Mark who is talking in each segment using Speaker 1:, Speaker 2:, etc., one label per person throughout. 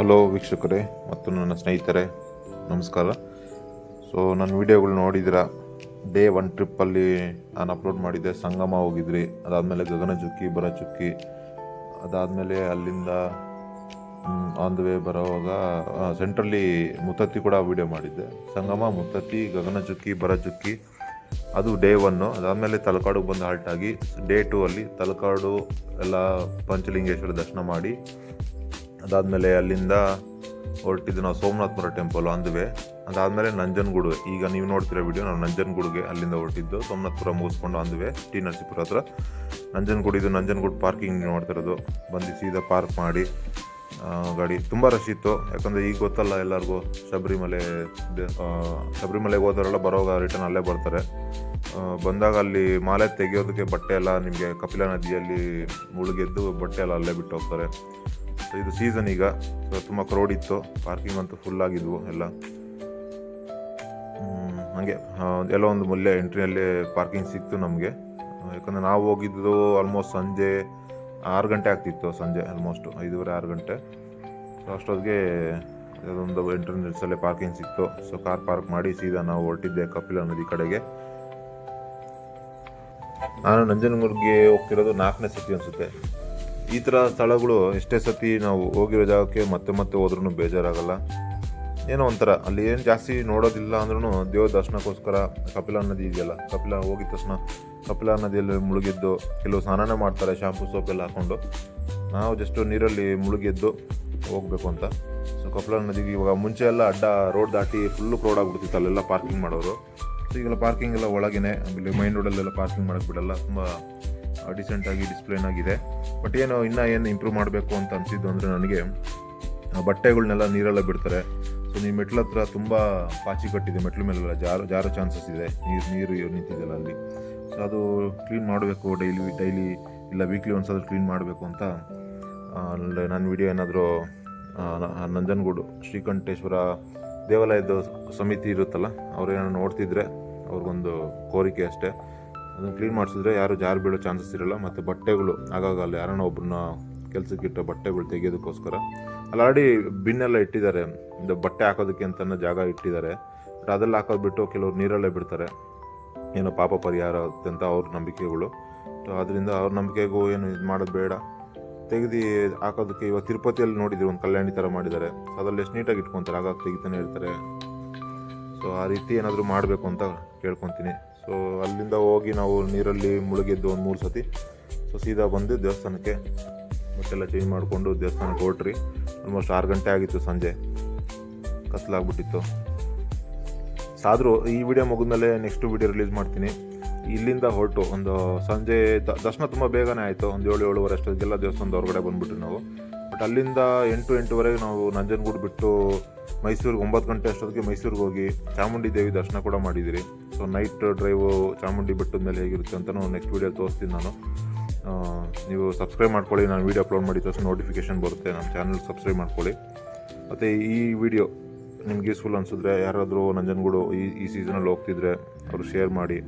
Speaker 1: Hello ವೀಕ್ಷಕರೇ, ಮತ್ತು ನನ್ನ ಸ್ನೇಹಿತರೆ, ನಮಸ್ಕಾರ. ಸೊ ನನ್ನ ವಿಡಿಯೋಗಳು ನೋಡಿದಿರ ಡೇ ಒನ್ ಟ್ರಿಪ್ಪಲ್ಲಿ ನಾನು ಅಪ್ಲೋಡ್ ಮಾಡಿದ್ದೆ, ಸಂಗಮ ಹೋಗಿದ್ರಿ. ಅದಾದಮೇಲೆ ಗಗನಚುಕ್ಕಿ ಬರಚುಕ್ಕಿ ಅದಾದಮೇಲೆ ಅಲ್ಲಿಂದ ಆನ್ ದ ವೇ ಬರೋವಾಗ ಸೆಂಟ್ರಲ್ಲಿ ಮುತ್ತತ್ತಿ ಕೂಡ ವಿಡಿಯೋ ಮಾಡಿದ್ದೆ. ಸಂಗಮ, ಮುತ್ತತ್ತಿ ಗಗನಚುಕ್ಕಿ ಬರಚುಕ್ಕಿ ಅದು ಡೇ ಒನ್ನು ಅದಾದಮೇಲೆ ತಲಕಾಡು ಬಂದು ಹಾಲ್ಟ್ ಆಗಿ ಡೇ ಟೂ ಅಲ್ಲಿ ತಲಕಾಡು ಎಲ್ಲ ಪಂಚಲಿಂಗೇಶ್ವರ ದರ್ಶನ ಮಾಡಿ ಅದಾದಮೇಲೆ ಅಲ್ಲಿಂದ ಹೊರಟಿದ್ದು ನಾವು ಸೋಮನಾಥಪುರ ಟೆಂಪಲ್ ಆನ್ ಅದಾದಮೇಲೆ ನಂಜನಗೂಡು, ಈಗ ನೀವು ನೋಡ್ತಿರೋ ವಿಡಿಯೋ ನಾವು ನಂಜನಗೂಡಿಗೆ ಅಲ್ಲಿಂದ ಹೊರಟಿದ್ದು, ಸೋಮನಾಥಪುರ ಮುಗಿಸ್ಕೊಂಡು ಆನ್ ಟಿ ನರಸೀಪುರ ಹತ್ರ. ನಂಜನಗೂಡು, ಇದು ನಂಜನಗೂಡು ಪಾರ್ಕಿಂಗ್ ನೀವು ನೋಡ್ತಿರೋದು. ಬಂದು ಸೀದಾ ಪಾರ್ಕ್ ಮಾಡಿ ಗಾಡಿ. ತುಂಬ ರಶ್ ಇತ್ತು. ಯಾಕಂದರೆ ಈಗ ಗೊತ್ತಲ್ಲ ಎಲ್ಲರಿಗೂ, ಶಬರಿಮಲೆ ಶಬರಿಮಲೆಗೆ ಹೋದವರೆಲ್ಲ ಬರೋವಾಗ ರಿಟರ್ನ್ ಅಲ್ಲೇ ಬರ್ತಾರೆ. ಬಂದಾಗ ಅಲ್ಲಿ ಮಾಲೆ ತೆಗೆಯೋದಕ್ಕೆ ಬಟ್ಟೆ ಎಲ್ಲ ನಿಮಗೆ ಕಪಿಲಾ ನದಿಯಲ್ಲಿ ಮುಳುಗೆದ್ದು ಬಟ್ಟೆ ಎಲ್ಲ ಅಲ್ಲೇ ಬಿಟ್ಟು ಹೋಗ್ತಾರೆ. ಇದು ಸೀಸನ್ ಈಗ. ಸೊ ತುಂಬ ಕ್ರೌಡ್ ಇತ್ತು. ಪಾರ್ಕಿಂಗ್ ಅಂತೂ ಫುಲ್ ಆಗಿದ್ವು ಎಲ್ಲ. ಹಾಗೆ. ಎಲ್ಲ ಒಂದು ಮೂಲ್ಯ ಎಂಟ್ರಿಯಲ್ಲಿ ಪಾರ್ಕಿಂಗ್ ಸಿಕ್ತು ನಮಗೆ. ಯಾಕಂದರೆ ನಾವು ಹೋಗಿದ್ದು ಆಲ್ಮೋಸ್ಟ್ ಸಂಜೆ ಆರು ಗಂಟೆ ಆಗ್ತಿತ್ತು ಸಂಜೆ ಆಲ್ಮೋಸ್ಟ್ ಐದೂವರೆ, ಆರು ಗಂಟೆ. ಸೊ ಅಷ್ಟೊತ್ತಿಗೆ ಅದೊಂದು ಎಂಟ್ರೆನ್ಸಲ್ಲೇ ಪಾರ್ಕಿಂಗ್ ಸಿಕ್ತು. ಸೊ ಕಾರ್ ಪಾರ್ಕ್ ಮಾಡಿ ಸೀದಾ ನಾವು ಹೊರಟಿದ್ದೆ ಕಪಿಲ ನದಿ ಕಡೆಗೆ. ನಾನು ನಂಜನಗೂಡಿಗೆ ಹೋಗ್ತಿರೋದು ನಾಲ್ಕನೇ ಸತಿ ಅನಿಸುತ್ತೆ. ಈ ಥರ ಸ್ಥಳಗಳು ಎಷ್ಟೇ ಸತಿ ನಾವು ಹೋಗಿರೋ ಜಾಗಕ್ಕೆ ಮತ್ತೆ ಮತ್ತೆ ಹೋದ್ರೂ ಬೇಜಾರಾಗಲ್ಲ. ಏನೋ ಒಂಥರ, ಅಲ್ಲಿ ಏನು ಜಾಸ್ತಿ ನೋಡೋದಿಲ್ಲ ಅಂದ್ರೂ ದೇವ್ರ ದರ್ಶನಕ್ಕೋಸ್ಕರ ಕಪಿಲಾ ನದಿ ಇದೆಯಲ್ಲ, ಕಪಿಲ ಹೋಗಿದ ತಕ್ಷಣ ಕಪಿಲಾ ನದಿಯಲ್ಲಿ ಮುಳುಗಿದ್ದು, ಕೆಲವು ಸ್ನಾನ ಮಾಡ್ತಾರೆ ಶಾಂಪು ಸೋಪ್ ಎಲ್ಲ ಹಾಕೊಂಡು. ನಾವು ಜಸ್ಟ್ ನೀರಲ್ಲಿ ಮುಳುಗಿದ್ದು ಹೋಗ್ಬೇಕು ಅಂತ. ಸೊ ಕಪಿಲ ನದಿಗೆ ಇವಾಗ ಮುಂಚೆ ಎಲ್ಲ ಅಡ್ಡ ರೋಡ್ ದಾಟಿ ಫುಲ್ಲು ಕ್ರೌಡ್ ಆಗಿಬಿಡ್ತಿತ್ತು ಅಲ್ಲೆಲ್ಲ ಪಾರ್ಕಿಂಗ್ ಮಾಡೋರು. ಸೊ ಈಗೆಲ್ಲ ಪಾರ್ಕಿಂಗ್ ಎಲ್ಲ ಒಳಗೇನೆ, ಆಮೇಲೆ ಮೈನ್ ರೋಡಲ್ಲೆಲ್ಲ ಪಾರ್ಕಿಂಗ್ ಮಾಡೋಕ್ಕೆ ಬಿಡಲ್ಲ, ತುಂಬ ಡಿಸೆಂಟಾಗಿ ಡಿಸ್ಪ್ಲೇನ್ ಆಗಿದೆ ಬಟ್ ಏನು, ಇನ್ನೂ ಏನು ಇಂಪ್ರೂವ್ ಮಾಡಬೇಕು ಅಂತ ಅನಿಸಿದ್ದು ಅಂದರೆ ನನಗೆ, ಆ, ಬಟ್ಟೆಗಳ್ನೆಲ್ಲ ನೀರೆಲ್ಲ ಬಿಡ್ತಾರೆ. ಸೊ ನೀವು ಮೆಟ್ಲ ಹತ್ರ ತುಂಬ ಪಾಚಿ ಕಟ್ಟಿದೆ, ಮೆಟ್ಲು ಮೇಲೆಲ್ಲ ಜಾರ, ಜಾರೋ ಚಾನ್ಸಸ್ ಇದೆ. ನೀರು ನೀರು ನಿಂತಿದೆಯಲ್ಲ ಅಲ್ಲಿ. ಸೊ ಅದು ಕ್ಲೀನ್ ಮಾಡಬೇಕು ಡೈಲಿ ಡೈಲಿ ಇಲ್ಲ ವೀಕ್ಲಿ ಒಂದ್ಸಲ ಕ್ಲೀನ್ ಮಾಡಬೇಕು ಅಂತ. ನನ್ನ ವಿಡಿಯೋ ಏನಾದರೂ ನಂಜನಗೂಡು, ಶ್ರೀಕಂಠೇಶ್ವರ ದೇವಾಲಯದ ಸಮಿತಿ ಇರುತ್ತಲ್ಲ ಅವ್ರು ಏನೋ ನೋಡ್ತಿದ್ರೆ ಅವ್ರಿಗೊಂದು ಕೋರಿಕೆ ಅಷ್ಟೇ. ಅದನ್ನು ಕ್ಲೀನ್ ಮಾಡಿಸಿದ್ರೆ ಯಾರು ಜಾರು ಬೀಳೋ ಚಾನ್ಸಸ್ ಇರಲ್ಲ, ಮತ್ತು ಬಟ್ಟೆಗಳು ಆಗಾಗ ಅಲ್ಲಿ ಯಾರನ್ನ ಒಬ್ಬರನ್ನ ಕೆಲಸಕ್ಕಿಟ್ಟ ಬಟ್ಟೆಗಳು ತೆಗೆಯೋದಕ್ಕೋಸ್ಕರ. ಅಲ್ಲಿ ಆಲ್ರೆಡಿ ಬಿನ್ನೆಲ್ಲ ಇಟ್ಟಿದ್ದಾರೆ. ಇದು ಬಟ್ಟೆ ಹಾಕೋದಕ್ಕೆ ಅಂತಲೇ ಜಾಗ ಇಟ್ಟಿದ್ದಾರೆ. ಬಟ್ ಅದೆಲ್ಲ ಹಾಕೋದ್ಬಿಟ್ಟು ಕೆಲವ್ರು ನೀರಲ್ಲೇ ಬಿಡ್ತಾರೆ. ಏನೋ ಪಾಪ ಪರಿಹಾರ ಆಗುತ್ತೆ ಅಂತ ಅವ್ರ ನಂಬಿಕೆಗಳು. ಸೊ ಅದರಿಂದ ಅವ್ರ ನಂಬಿಕೆಗೂ ಏನು ಇದು ಮಾಡೋದು ಬೇಡ. ತೆಗೆದು ಹಾಕೋದಕ್ಕೆ ಇವಾಗ ತಿರುಪತಿಯಲ್ಲಿ ನೋಡಿದ್ರು, ಒಂದು ಕಲ್ಯಾಣಿ ಥರ ಮಾಡಿದ್ದಾರೆ. ಸೊ ಅದರಲ್ಲಿ ಎಷ್ಟು ನೀಟಾಗಿ ಇಟ್ಕೊತಾರೆ. ಆಗಾಗ ತೆಗಿತಾನೆ ಇರ್ತಾರೆ. ಸೊ ಆ ರೀತಿ ಏನಾದರೂ ಮಾಡಬೇಕು ಅಂತ ಕೇಳ್ಕೊತೀನಿ. ಸೊ ಅಲ್ಲಿಂದ ಹೋಗಿ ನಾವು ನೀರಲ್ಲಿ ಮುಳುಗಿದ್ದು ಒಂದು ಮೂರು ಸತಿ. ಸೊ ಸೀದಾ ಬಂದು ದೇವಸ್ಥಾನಕ್ಕೆ. ಮತ್ತೆಲ್ಲ ಚೇಂಜ್ ಮಾಡಿಕೊಂಡು ದೇವಸ್ಥಾನಕ್ಕೆ ಹೊರಟ್ರಿ. ಆಲ್ಮೋಸ್ಟ್ ಆರು ಗಂಟೆ ಆಗಿತ್ತು ಸಂಜೆ. ಕತ್ಲಾಗ್ಬಿಟ್ಟಿತ್ತು. ಆದರೂ ಈ ವಿಡಿಯೋ ಮುಗಿದ್ಮೇಲೆ ನೆಕ್ಸ್ಟ್ ವಿಡಿಯೋ ರಿಲೀಸ್ ಮಾಡ್ತೀನಿ. ಇಲ್ಲಿಂದ ಹೊರಟು ಒಂದು ಸಂಜೆ ದರ್ಶನ ತುಂಬ ಬೇಗನೆ ಆಯಿತು. ಒಂದು ಏಳು ಏಳುವರೆ ಅಷ್ಟೊತ್ತಿಗೆಲ್ಲ ದೇವಸ್ಥಾನದ ಹೊರಗಡೆ ಬಂದುಬಿಟ್ರಿ ನಾವು. ಬಟ್ ಅಲ್ಲಿಂದ ಎಂಟು ಎಂಟುವರೆಗೆ ನಾವು ನಂಜನಗೂಡು ಬಿಟ್ಟು ಮೈಸೂರಿಗೆ ಒಂಬತ್ತು ಗಂಟೆ ಅಷ್ಟೊತ್ತಿಗೆ ಮೈಸೂರಿಗೆ ಹೋಗಿ ಚಾಮುಂಡಿ ದೇವಿ ದರ್ಶನ ಕೂಡ ಮಾಡಿದ್ದೀರಿ ಸೊ ನೈಟ್ ಡ್ರೈವು ಚಾಮುಂಡಿ ಬೆಟ್ಟದ ಮೇಲೆ ಹೇಗಿರುತ್ತೆ ಅಂತ ನೆಕ್ಸ್ಟ್ ವೀಡಿಯೋ ತೋರಿಸ್ತೀನಿ ನಾನು. ನೀವು ಸಬ್ಸ್ಕ್ರೈಬ್ ಮಾಡ್ಕೊಳ್ಳಿ, ನಾನು ವೀಡಿಯೋ ಅಪ್ಲೋಡ್ ಮಾಡಿದ ತಕ್ಷಣ ನೋಟಿಫಿಕೇಶನ್ ಬರುತ್ತೆ, ನಮ್ಮ ಚಾನಲ್ ಸಬ್ಸ್ಕ್ರೈಬ್ ಮಾಡ್ಕೊಳ್ಳಿ. ಮತ್ತು ಈ ವಿಡಿಯೋ ನಿಮ್ಗೆ ಯೂಸ್ಫುಲ್ ಅನಿಸಿದ್ರೆ ಯಾರಾದರೂ ನಂಜನಗೂಡು ಈ ಈ ಸೀಸನಲ್ಲಿ ಹೋಗ್ತಿದ್ರೆ ಅವರು ಶೇರ್ ಮಾಡಿ.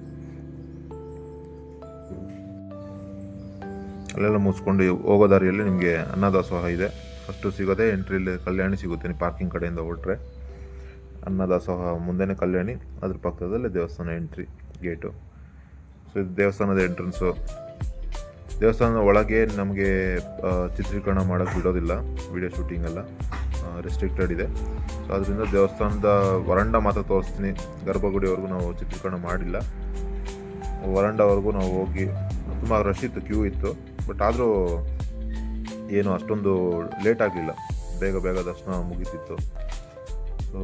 Speaker 1: ಅಲ್ಲೆಲ್ಲ ಮುಚ್ಕೊಂಡು ಹೋಗೋ ದಾರಿಯಲ್ಲಿ ನಿಮಗೆ ಅನ್ನದಾಸೋಹ ಇದೆ. ಫಸ್ಟು ಸಿಗೋದೇ ಎಂಟ್ರಿಲಿ ಕಲ್ಯಾಣಿ ಸಿಗುತ್ತೆ. ನೀವು ಪಾರ್ಕಿಂಗ್ ಕಡೆಯಿಂದ ಹೊರಟ್ರೆ ಅನ್ನದಾಸೋಹ ಮುಂದೆನೇ ಕಲ್ಯಾಣಿ, ಅದ್ರ ಪಕ್ಕದಲ್ಲೇ ದೇವಸ್ಥಾನ ಎಂಟ್ರಿ ಗೇಟು ಸೊ ಇದು ದೇವಸ್ಥಾನದ ಎಂಟ್ರೆನ್ಸು ದೇವಸ್ಥಾನದ ಒಳಗೆ ನಮಗೆ ಚಿತ್ರೀಕರಣ ಮಾಡೋಕ್ಕೆ ಬಿಡೋದಿಲ್ಲ. ವಿಡಿಯೋ ಶೂಟಿಂಗೆಲ್ಲ ರೆಸ್ಟ್ರಿಕ್ಟೆಡ್ ಇದೆ. ಸೊ ಅದರಿಂದ ದೇವಸ್ಥಾನದ ವರಂಡ ಮಾತ್ರ ತೋರಿಸ್ತೀನಿ. ಗರ್ಭಗುಡಿವರೆಗೂ ನಾವು ಚಿತ್ರೀಕರಣ ಮಾಡಿಲ್ಲ. ವರಂಡವರೆಗೂ ನಾವು ಹೋಗಿ, ತುಂಬ ರಶ್ ಇತ್ತು ಕ್ಯೂ ಇತ್ತು. ಬಟ್ ಆದರೂ ಏನು, ಅಷ್ಟೊಂದು ಲೇಟ್ ಆಗಲಿಲ್ಲ. ಬೇಗ ಬೇಗ ದರ್ಶನ ಮುಗೀತಿತ್ತು. ಸೊ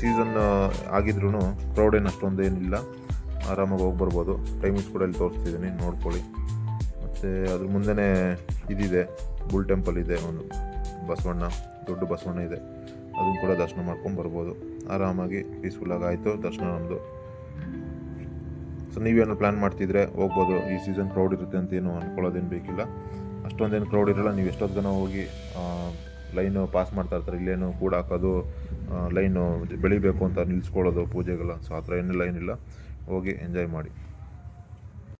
Speaker 1: ಸೀಸನ್ ಆಗಿದ್ರೂ ಕ್ರೌಡ್ ಏನು ಅಷ್ಟೊಂದು ಏನಿಲ್ಲ. ಆರಾಮಾಗಿ ಹೋಗಿ ಬರ್ಬೋದು. ಟೈಮಿಂಗ್ಸ್ ಕೂಡ ಇಲ್ಲಿ ತೋರಿಸ್ತಿದ್ದೀನಿ ನೋಡ್ಕೊಳ್ಳಿ. ಮತ್ತು ಅದ್ರ ಮುಂದೆನೇ ಇದಿದೆ. ಬುಲ್ ಟೆಂಪಲ್ ಇದೆ, ಒಂದು ಬಸವಣ್ಣ, ದೊಡ್ಡ ಬಸವಣ್ಣ ಇದೆ. ಅದನ್ನು ಕೂಡ ದರ್ಶನ ಮಾಡ್ಕೊಂಡು ಬರ್ಬೋದು. ಆರಾಮಾಗಿ ಪೀಸ್ಫುಲ್ಲಾಗಿ ಆಯಿತು ದರ್ಶನ ನಮ್ಮದು ಸೊ ನೀವೇನು ಪ್ಲ್ಯಾನ್ ಮಾಡ್ತಿದ್ರೆ ಹೋಗ್ಬೋದು. ಈ ಸೀಸನ್ ಕ್ರೌಡ್ ಇರುತ್ತೆ ಅಂತ ಏನು ಅಂದ್ಕೊಳ್ಳೋದೇನು ಬೇಕಿಲ್ಲ. ಅಷ್ಟೊಂದೇನು ಕ್ರೌಡ್ ಇರಲ್ಲ. ನೀವು ಎಷ್ಟೊತ್ತು ಜನ ಹೋಗಿ ಲೈನು ಪಾಸ್ ಮಾಡ್ತಾ ಇರ್ತಾರೆ. ಇಲ್ಲೇನು ಕೂಡ ಹಾಕೋದು ಲೈನು ಬೆಳಿಬೇಕು ಅಂತ ನಿಲ್ಲಿಸ್ಕೊಳ್ಳೋದು ಪೂಜೆಗೆಲ್ಲ. ಸೊ ಆ ಥರ ಏನಿಲ್ಲ ಏನಿಲ್ಲ. ಹೋಗಿ ಎಂಜಾಯ್ ಮಾಡಿ.